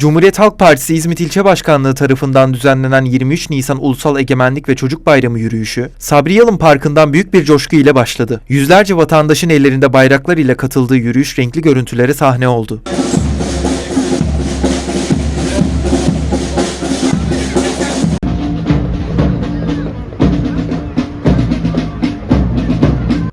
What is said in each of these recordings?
Cumhuriyet Halk Partisi İzmit İlçe Başkanlığı tarafından düzenlenen 23 Nisan Ulusal Egemenlik ve Çocuk Bayramı yürüyüşü, Sabri Yalın Parkı'ndan büyük bir coşku ile başladı. Yüzlerce vatandaşın ellerinde bayraklar ile katıldığı yürüyüş renkli görüntülere sahne oldu.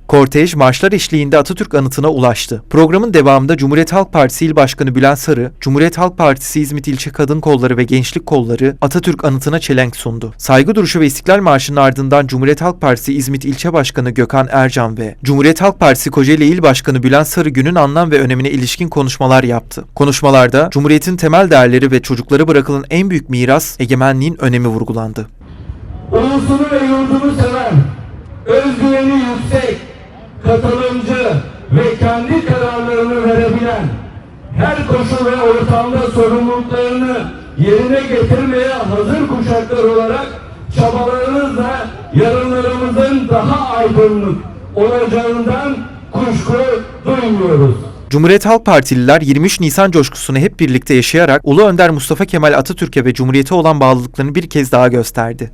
Kortej marşlar eşliğinde Atatürk anıtına ulaştı. Programın devamında Cumhuriyet Halk Partisi İl Başkanı Bülent Sarı, Cumhuriyet Halk Partisi İzmit İlçe Kadın Kolları ve Gençlik Kolları Atatürk anıtına çelenk sundu. Saygı duruşu ve İstiklal Marşı'nın ardından Cumhuriyet Halk Partisi İzmit İlçe Başkanı Gökhan Ercan ve Cumhuriyet Halk Partisi Kocaeli İl Başkanı Bülent Sarı günün anlam ve önemine ilişkin konuşmalar yaptı. Konuşmalarda Cumhuriyet'in temel değerleri ve çocuklara bırakılan en büyük miras egemenliğin önemi vurgulandı. ulusunu ve yurdunu seven, özgüveni yüksek, katılımcı ve kendi kararlarını verebilen, her koşul ve ortamda sorumluluklarını yerine getirmeye hazır kuşaklar olarak çabalarınızla yarınlarımızın daha aydınlık olacağından kuşku duymuyoruz. Cumhuriyet Halk Partililer 23 Nisan coşkusunu hep birlikte yaşayarak Ulu Önder Mustafa Kemal Atatürk'e ve Cumhuriyete olan bağlılıklarını bir kez daha gösterdi.